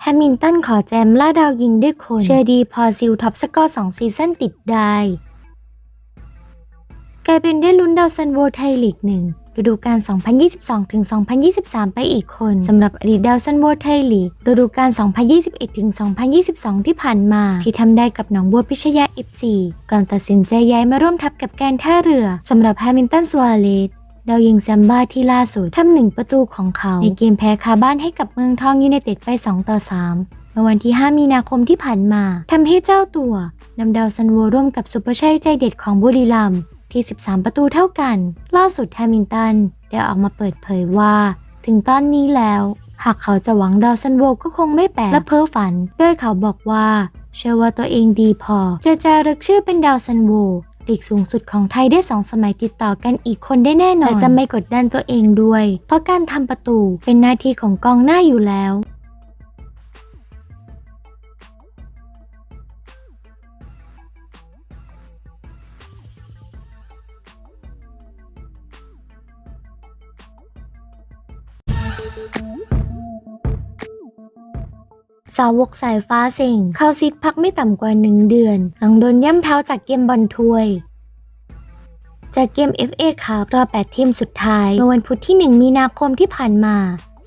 แฮมิลตันขอแจมล่าดาวยิงด้วยคน เชอร์ดีพอซิลท็อปสกอร์2ซีซั่นติดได้ กลายเป็นได้ลุ้นดาวซันโวไทยลีกหนึ่งฤดูกาล 2022 ถึง 2023 ไปอีกคนสำหรับอดีตดาวซันโวไทยลีกฤดูกาล 2021 ถึง 2022 ที่ผ่านมา ที่ทำได้กับหนองบัวพิชยา FC ก่อนตัดสินใจย้ายมาร่วมทัพกับแการท่าเรือสำหรับแฮมิลตันสวาเลส ดาวยิงแซมบ้าที่ล่าสุดทำหนึ่งประตูของเขา ในเกมแพ้คาบ้านให้กับเมืองทองยูไนเต็ดไป 2 ต่อ 3 เมื่อวันที่ 5 มีนาคมที่ผ่านมาทำให้เจ้าตัวนำดาวซันโวร่วมกับซุปเปอร์ชัยใจเด็ดของบุรีรัมย์ที่ 13 ประตูเท่ากัน ล่าสุดแฮมิลตันได้ออกมาเปิดเผยว่า ถึงตอนนี้แล้ว หากเขาจะหวังดาวซันโวก็คงไม่แปลกและเพ้อฝันโดยเขาบอกว่าเชื่อว่าตัวเองดีพอจะจารึกชื่อเป็นดาวซันโว ลีกสูงสุดของไทยได้สองสมัยติดต่อกันอีกคนได้แน่นอนแต่จะไม่กดดันตัวเองด้วย เพราะการทำประตูเป็นหน้าที่ของกองหน้าอยู่แล้ว สาวกสายฟ้าเสิงเข้าซิดพักไม่ต่ำกว่าหนึ่งเดือน หลังโดนย่ำเท้าจากเกมบอลถ้วย จากเกม FA คาร์รอบ8ทีมสุดท้ายเมื่อวันพุธที่ 1 มีนาคมที่ผ่านมา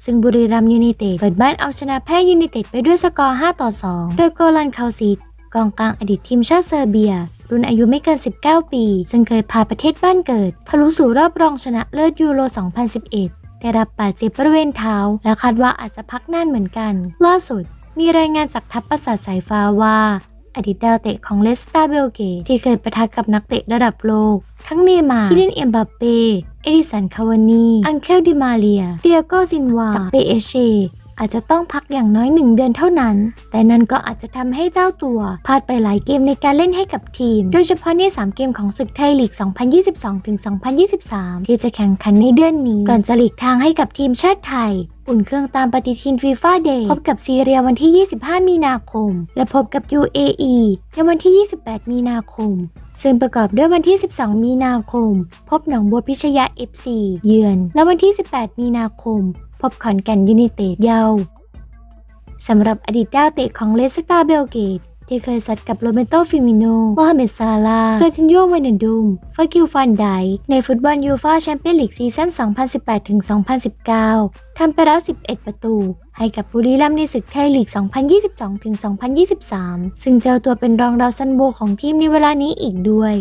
ซึ่งบุรีรัมย์ยูไนเต็ดเปิดบ้านเอาชนะแพ้ยูไนเต็ดไปด้วยสกอร์ 5 ต่อ 2 โดยโกลันคาซิดกองกลางอดีตทีมชาติเซอร์เบียรุ่นอายุไม่เกิน 19 ปี ซึ่งเคยพาประเทศบ้านเกิดทะลุสู่รอบรองชนะเลิศยูโร 2011 ได้รับบาดเจ็บบริเวณเท้า และคาดว่าอาจจะพักนานเหมือนกัน ล่าสุด มีรายงานจากทัพประสาทสายฟ้าว่า อดีตดาวเตะของเลสตาเบลเกตที่เคยประทะกับนักเตะระดับโลก ทั้งเนมาร์คิลินเอ็มบัปเป้เอดิสันคาวานี อังเคลดิมาเลีย เตียโกซินวาจากเปเอเชอาจจะต้องพักอย่างน้อยหนึ่งเดือนเท่านั้น แต่นั่นก็อาจจะทำให้เจ้าตัวพลาดไปหลายเกมในการเล่นให้กับทีม โดยเฉพาะใน 3 เกมของศึกไทยลีก 2022-2023 ที่จะแข่งขันในเดือนนี้ ก่อนจะหลีกทางให้กับทีมชาติไทย อุ่นเครื่องตามปฏิทินฟีฟ่าเดย์พบกับซีเรียวันที่ 25 มีนาคม และพบกับ UAE ในวันที่ 28 มีนาคม ซึ่งประกอบด้วยวันที่ 12 มีนาคม พบหนองบัวพิชยา FC เยือน และวันที่ 18 มีนาคม พบขอนแก่นยูนิเต็ดเยาวสำหรับอดีตดาวเตะของเลสตาเบลเกต ที่เคยซัดกับโรเบโตฟิมิโนโมฮัมเหม็ดซาลาจอร์จินโยเวนันดุมฟากิลฟันไดในฟุตบอลยูฟาแชมเปี้ยนลีกซีซั่น 2018-2019 ทำไปแล้ว 11 ประตู ให้กับบุรีรัมย์ในศึกไทยลีก 2022-2023 ซึ่งเจ้าตัวเป็นรองดาวซันโบของทีมในเวลานี้อีกด้วย